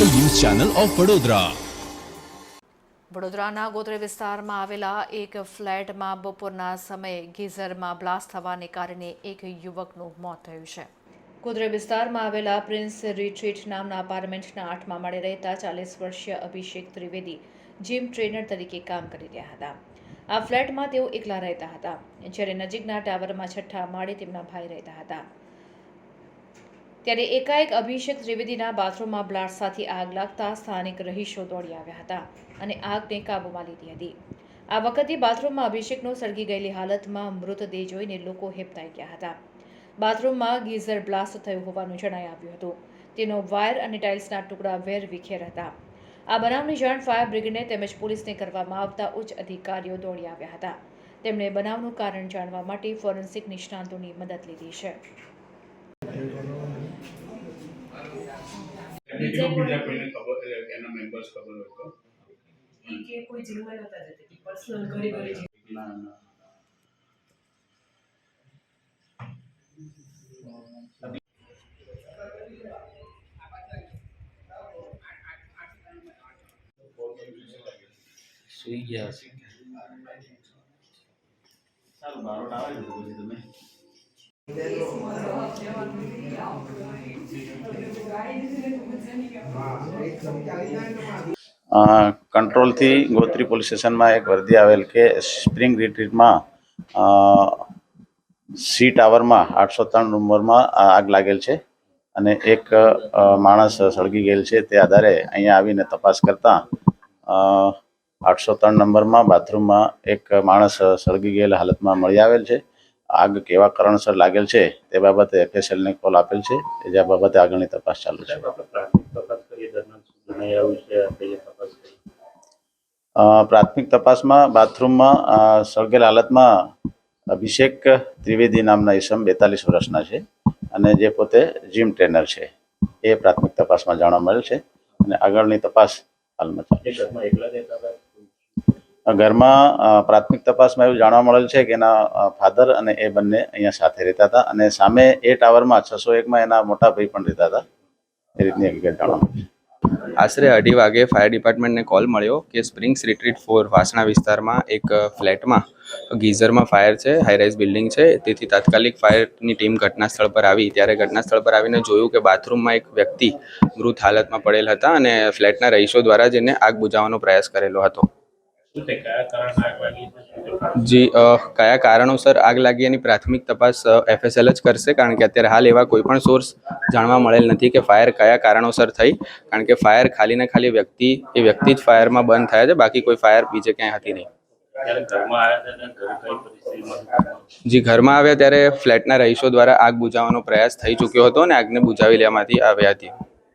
Channel of Vadodara. વડોદરાના ગોત્રે વિસ્તારમાં આવેલા એક ફ્લેટમાં બપોરના સમયે ગીઝરમાં બ્લાસ્ટ થવાને કારણે એક યુવકનું મોત થયું છે. ગોત્રી વિસ્તારમાં આવેલા પ્રિન્સ રિટ્રીટ નામના અપાર્ટમેન્ટના આઠમા માળે રહેતા ચાલીસ વર્ષીય અભિષેક ત્રિવેદી જીમ ટ્રેનર તરીકે કામ કરી રહ્યા હતા. આ ફ્લેટમાં તેઓ એકલા રહેતા હતા. જ્યારે નજીકના ટાવરમાં છઠ્ઠા માળે તેમના ભાઈ રહેતા હતા. ત્યારે એકાએક અભિષેક ત્રિવેદીના બાથરૂમમાં બ્લાસ્ટ સાથે આગ લાગતા સ્થાનિક રહીશો દોડી આવ્યા હતા અને આગને કાબૂમાં લીધી હતી. આ વખતે બાથરૂમમાં અભિષેકનો સળગી ગયેલી હાલતમાં મૃતદેહ જોઈને લોકો હેપતાઈ ગયા હતા. બાથરૂમમાં ગીઝર બ્લાસ્ટ થયું હોવાનું જણાઈ આવ્યું હતું. તેનો વાયર અને ટાઇલ્સના ટુકડા વેર વિખેર હતા. આ બનાવની જાણ ફાયર બ્રિગેડને તેમજ પોલીસને કરવામાં આવતા ઉચ્ચ અધિકારીઓ દોડી આવ્યા હતા. તેમણે બનાવનું કારણ જાણવા માટે ફોરેન્સિક નિષ્ણાંતોની મદદ લીધી છે. બીજા બીજા કોઈને ખબર એના મેમ્બર્સ ખબર હોય તો ઈ કે કોઈ જીવમાં નતા જતી હતી પર્સનલ ઘરે ઘરે જઈ ના ના સુઈ ગયા હશે સારું બારોટ આવે છે તો પછી તમે કંટ્રોલથી ગોત્રી પોલીસ સ્ટેશનમાં એક વર્દી આવેલ કે સ્પ્રિંગ રિટ્રીટમાં સી ટાવરમાં, આઠસો ત્રણ નંબરમાં આગ લાગેલ છે અને એક માણસ સળગી ગયેલ છે. તે આધારે અહીંયા આવીને તપાસ કરતાં આઠસો ત્રણ નંબરમાં બાથરૂમમાં એક માણસ સળગી ગયેલ હાલતમાં મળી આવેલ છે. આગ કેવા કારણસર લાગેલ છે તે બાબતે એફએસએલને કોલ આપેલ છે. જે બાબતે આગળની તપાસ ચાલુ છે. દરમિયાન આવ્યું છે આપણે તપાસ કરી? પ્રાથમિક તપાસમાં બાથરૂમમાં સળગેલ હાલતમાં અભિષેક ત્રિવેદી નામના ઈસમ બેતાલીસ વર્ષના છે અને જે પોતે જીમ ટ્રેનર છે. એ પ્રાથમિક તપાસમાં જાણવા મળેલ છે અને આગળની તપાસ હાલમાં ચાલે ઘરમાં છે પ્રાથમિક તપાસમાં એવું જાણવા મળેલ છે કે એના ફાધર અને એ બંને અહીંયા સાથે રહેતા હતા અને સામે એ ટાવરમાં છસો એકમાં એના મોટા ભાઈ પણ રહેતા હતા. એ રીતની હકીકત જાણવા મળી આશરે અઢી વાગે ફાયર ડિપાર્ટમેન્ટને કોલ મળ્યો કે સ્પ્રિંગ્સ રિટ્રીટ ફોર વાસણા વિસ્તારમાં એક ફ્લેટમાં, ગીઝરમાં ફાયર છે હાઈરાઇઝ બિલ્ડિંગ છે. તેથી તાત્કાલિક ફાયરની ટીમ ઘટના સ્થળ પર આવી. ત્યારે ઘટના સ્થળ પર આવીને જોયું કે બાથરૂમમાં એક વ્યક્તિ મૃત હાલતમાં પડેલ હતા અને ફ્લેટના રહીશો દ્વારા જેને આગ બુઝાવવાનો પ્રયાસ કરેલો હતો. જી કયા કારણોસર આગ લાગી એની પ્રાથમિક તપાસ એફએસએલ જ કરશે? કારણ કે અત્યારે હાલ એવા કોઈ પણ સોર્સ જાણવા મળેલ નથી કે ફાયર કયા કારણોસર થઈ. કારણ કે ફાયર ખાલી ને ખાલી વ્યક્તિ એ વ્યક્તિ જ ફાયરમાં બંધ થયા છે. બાકી કોઈ ફાયર બીજે ક્યાંય હતી નહીં? જી ઘરમાં આવ્યા ત્યારે ફ્લેટના રહીશો દ્વારા આગ બુઝાવવાનો પ્રયાસ થઈ ચૂક્યો હતો અને આગને બુઝાવી લેવામાંથી આવ્યા હતી.